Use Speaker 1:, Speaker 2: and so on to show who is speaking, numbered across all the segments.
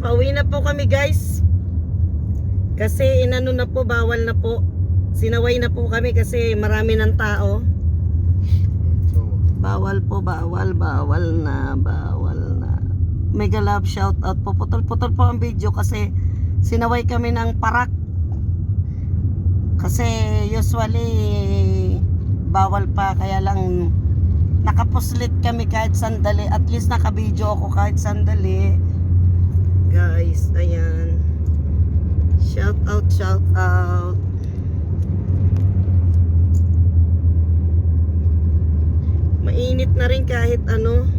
Speaker 1: Pauwi na po kami guys. Kasi inano na po, bawal na po. Sinaway na po kami kasi marami ng tao. Bawal po, bawal, bawal na, bawal na. Mega love shout out po. Putol-putol po ang video kasi sinaway kami ng parak. Kasi usually bawal pa kaya lang nakapuslit kami kahit sandali. At least nakabidyo ako kahit sandali. Guys, ayan. Shout out, shout out. Mainit na rin kahit ano.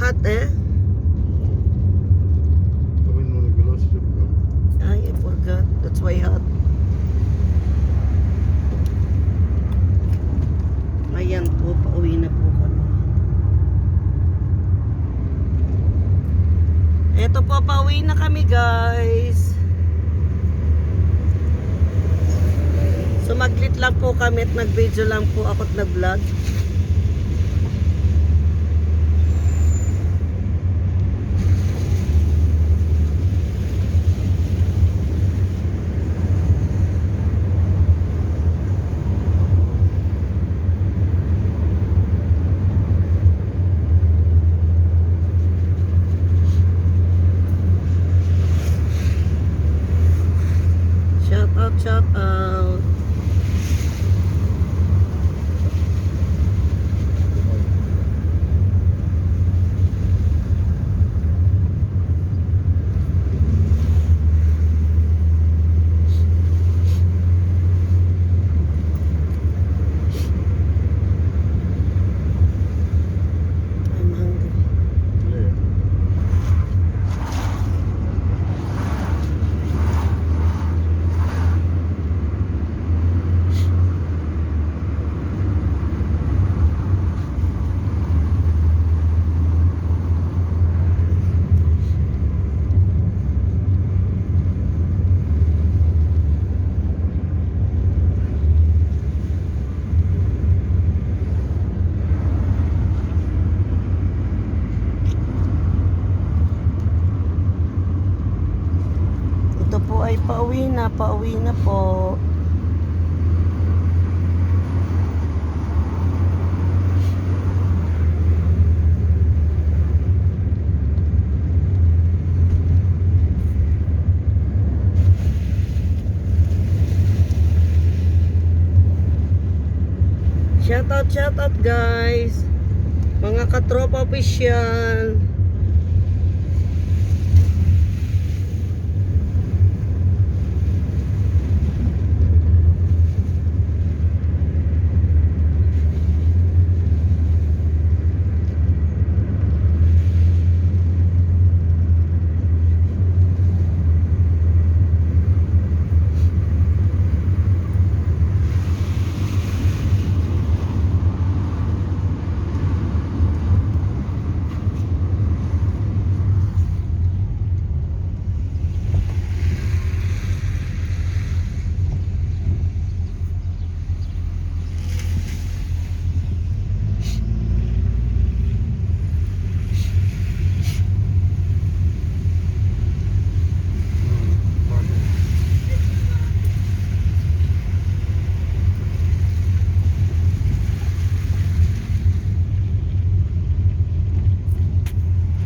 Speaker 1: Hot eh.
Speaker 2: gawin mo ng galaw sa Japan.
Speaker 1: Ay, I forgot. That's why hot. Ayan po, pauwi na po kami. Eto po, pauwi na kami guys. Sumaglit lang po kami at nag-video lang po ako at nag-vlog. Shout out, shout out. I'm hungry.
Speaker 2: Dili.
Speaker 1: Ito po ay pauwi na, pauwi na po. Shout out, shout out guys. Mga katropa official.